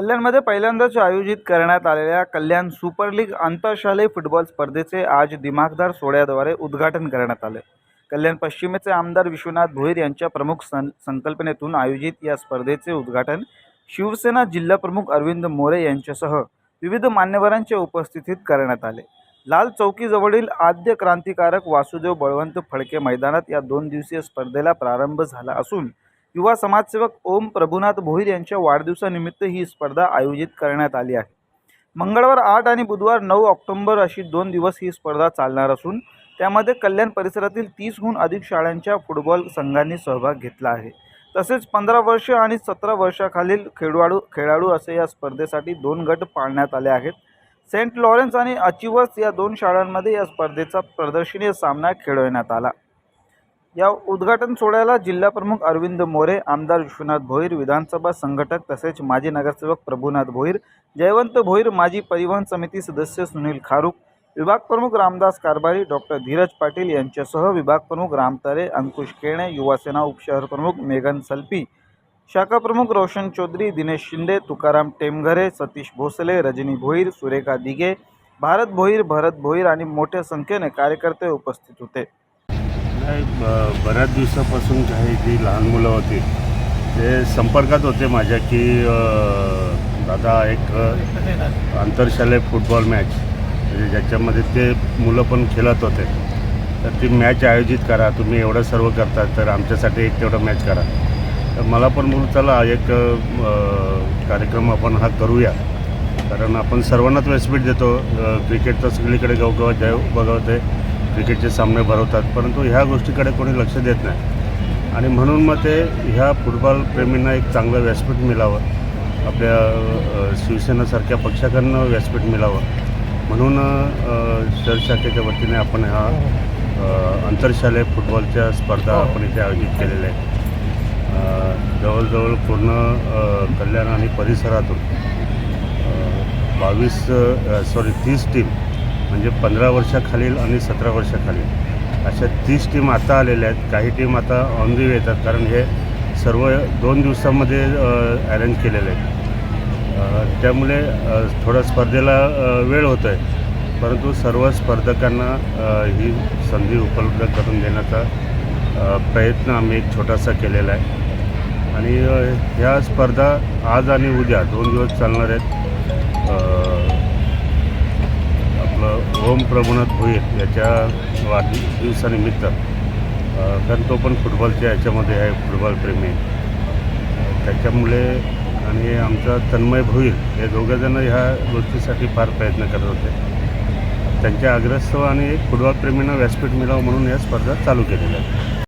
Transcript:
कल्याणमध्ये पहिल्यांदाच आयोजित करण्यात आलेल्या कल्याण सुपर लीग आंतरशालेय फुटबॉल स्पर्धेचे आज दिमाखदार सोहळ्याद्वारे उद्घाटन करण्यात आले. कल्याण पश्चिमेचे आमदार विश्वनाथ भोईर यांच्या प्रमुख सं संकल्पनेतून आयोजित या स्पर्धेचे उद्घाटन शिवसेना जिल्हाप्रमुख अरविंद मोरे यांच्यासह विविध मान्यवरांच्या उपस्थितीत करण्यात आले. लाल चौकीजवळील आद्य क्रांतिकारक वासुदेव बळवंत फडके मैदानात या दोन दिवसीय स्पर्धेला प्रारंभ झाला असून युवा समाजसेवक ओम प्रभुनाथ भोईर यांच्या वाढदिवसानिमित्त ही स्पर्धा आयोजित करण्यात आली आहे. मंगळवार आठ आणि बुधवार नऊ ऑक्टोंबर अशी दोन दिवस ही स्पर्धा चालणार असून त्यामध्ये कल्याण परिसरातील तीसहून अधिक शाळांच्या फुटबॉल संघांनी सहभाग घेतला आहे. तसेच पंधरा वर्ष आणि सतरा वर्षाखालील खेळाडू खेळाडू असे या स्पर्धेसाठी दोन गट पाळण्यात आले आहेत. सेंट लॉरेन्स आणि अचिवर्स या दोन शाळांमध्ये या स्पर्धेचा प्रदर्शनीय सामना खेळवण्यात आला. या उद्घाटन सोहळ्याला जिल्हाप्रमुख अरविंद मोरे आमदार विश्वनाथ भोईर विधानसभा संघटक तसेच माजी नगरसेवक प्रभुनाथ भोईर जयवंत भोईर माजी परिवहन समिती सदस्य सुनील खारुक विभाग प्रमुख रामदास कारभारी डॉक्टर धीरज पाटील यांच्यासह विभाग प्रमुख रामतारे अंकुश केणे युवासेना उपशहर प्रमुख मेघन सल्पी शाखा प्रमुख रोशन चौधरी दिनेश शिंदे तुकाराम टेमघरे सतीश भोसले रजनी भोईर सुरेखा दिघे भारत भोईर भरत भोईर आणि मोठ्या संख्येने कार्यकर्ते उपस्थित होते. नाही ब- बऱ्याच दिवसापासून काही जी लहान मुलं होती ते संपर्कात होते माझ्या की दादा एक आंतरशालेय फुटबॉल मॅच. म्हणजे ज्याच्यामध्ये ते मुलं पण खेळत होते. तर ती मॅच आयोजित करा तुम्ही एवढं सर्व करता तर आमच्यासाठी एक तेवढं मॅच करा. तर मला पण म्हणून चला एक कार्यक्रम आपण हा करूया. कारण आपण सर्वांनाच व्यासपीठ देतो क्रिकेट तर सगळीकडे गावगावात जय बघवत आहे. क्रिकेटचे सामने भरवतात परंतु ह्या गोष्टीकडे कोणी लक्ष देत नाही. आणि म्हणून मग ते ह्या फुटबॉल प्रेमींना एक चांगलं व्यासपीठ मिळावं. आपल्या शिवसेनेसारख्या पक्षाकडनं व्यासपीठ मिळावं. म्हणून अ, शहर शाखेच्या वतीने आपण हा आंतरशालेय फुटबॉलच्या स्पर्धा आपण इथे आयोजित केलेल्या आहेत. जवळजवळ पूर्ण कल्याण आणि परिसरातून बावीस सॉरी तीस टीम म्हणजे पंधरा वर्षाखालील आणि सतरा वर्षाखालील. अशा तीस टीम आता आलेल्या आहेत. काही टीम आता ऑन दी येतात. कारण हे सर्व दोन दिवसामध्ये अरेंज केलेले आहेत. त्यामुळे थोडा स्पर्धेला वेळ होतो आहे परंतु सर्व स्पर्धकांना ही संधी उपलब्ध करून देण्याचा प्रयत्न आम्ही एक छोटासा केलेला आहे. आणि ह्या स्पर्धा आज आणि उद्या दोन दिवस चालणार आहेत. आपलं ओम प्रभुनाथ भोईर याच्या वाढदिवसानिमित्त. कारण तो पण फुटबॉलच्या याच्यामध्ये आहे फुटबॉल प्रेमी. त्याच्यामुळे आणि आमचा तन्मय भोईर हे दोघंजणं ह्या गोष्टीसाठी फार प्रयत्न करत होते. त्यांच्या आग्रस्तव आणि फुटबॉल प्रेमींना व्यासपीठ मिळावं म्हणून या स्पर्धा चालू केलेल्या आहेत.